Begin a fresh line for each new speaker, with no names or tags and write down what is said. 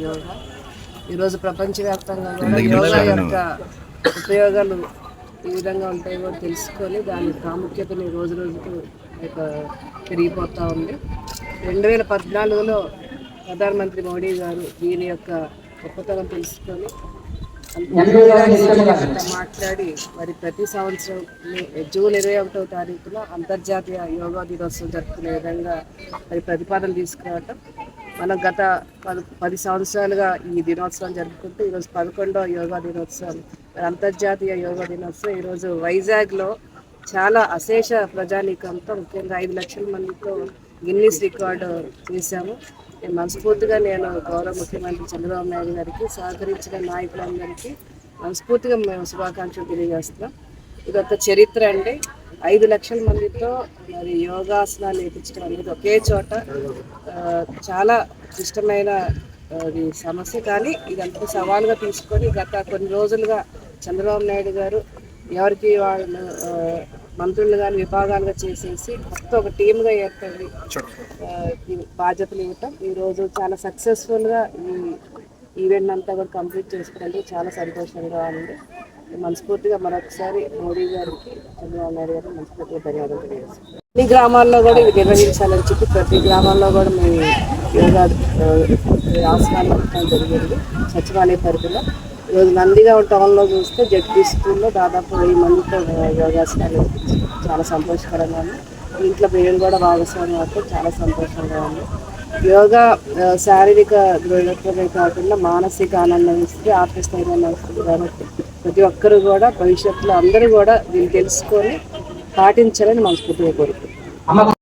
యోగా ఈరోజు ప్రపంచవ్యాప్తంగా కూడా యోగా యొక్క ఉపయోగాలు ఏ విధంగా ఉంటాయో తెలుసుకొని దాని ప్రాముఖ్యతని రోజు రోజుకు పెరిగిపోతూ ఉంది. రెండు వేల పద్నాలుగులో ప్రధానమంత్రి మోడీ గారు దీని యొక్క గొప్పతనం తెలుసుకొని మాట్లాడి మరి ప్రతి సంవత్సరం జూన్ ఇరవై ఒకటవ తారీఖున అంతర్జాతీయ యోగా దినోత్సవం జరుపుకునే విధంగా మరి ప్రతిపాదన తీసుకురావటం మనం గత పది పది సంవత్సరాలుగా ఈ దినోత్సవం జరుపుకుంటూ ఈరోజు పదకొండవ యోగా దినోత్సవం. మరి అంతర్జాతీయ యోగా దినోత్సవం ఈరోజు వైజాగ్లో చాలా అశేష ప్రజానీకంతో ముఖ్యంగా ఐదు లక్షల మందితో గిన్నీస్ రికార్డు చేశాము. నేను మనస్ఫూర్తిగా నేను గౌరవ ముఖ్యమంత్రి చంద్రబాబు నాయుడు గారికి సహకరించిన నాయకులందరికీ మనస్ఫూర్తిగా మేము శుభాకాంక్షలు తెలియజేస్తున్నాం. ఇదొక చరిత్ర అండి. ఐదు లక్షల మందితో మరి యోగాసనాలు వేయించడం అనేది ఒకే చోట చాలా క్లిష్టమైన అది సమస్య. కానీ ఇదంతా సవాలుగా తీసుకొని గత కొన్ని రోజులుగా చంద్రబాబు నాయుడు గారు ఎవరికి వాళ్ళు మంత్రులు కానీ విభాగాలుగా చేసేసి మొత్తం ఒక టీమ్గా ఏర్పడి బాధ్యతలు ఇవ్వటం. ఈరోజు చాలా సక్సెస్ఫుల్గా ఈ ఈవెంట్ అంతా కూడా కంప్లీట్ చేసుకోవడానికి చాలా సంతోషంగా ఉంది. మనస్ఫూర్తిగా మరొకసారి మోడీ గారికి చంద్రబాబు నాయుడు గారికి మనస్ఫూర్తిగా ధన్యవాదాలు తెలియజేస్తాం అన్ని గ్రామాల్లో కూడా ఇది నిర్వహించాలని చెప్పి ప్రతి గ్రామాల్లో కూడా మేము యోగా ఆసనాలు జరిగింది. సచివాలయ పరిధిలో. ఈరోజు నందిగా టౌన్లో చూస్తే జడ్పీ స్కూల్లో దాదాపు వెయ్యి మందితో యోగాసనాలు చాలా సంతోషకరంగా ఉంది. ఇంట్లో పేరు కూడా భాగస్వామి అవుతాం చాలా సంతోషంగా ఉంది. యోగా శారీరక దృఢత్వమే కాకుండా మానసిక ఆనందం ఇస్తుంది ఆత్మస్థైర్యాన్ని ఇస్తుంది కాబట్టి ప్రతి ఒక్కరు కూడా భవిష్యత్తులో అందరూ కూడా దీన్ని తెలుసుకొని పాటించాలని మనస్ఫూర్తిగా కోరుకుంటున్నాను.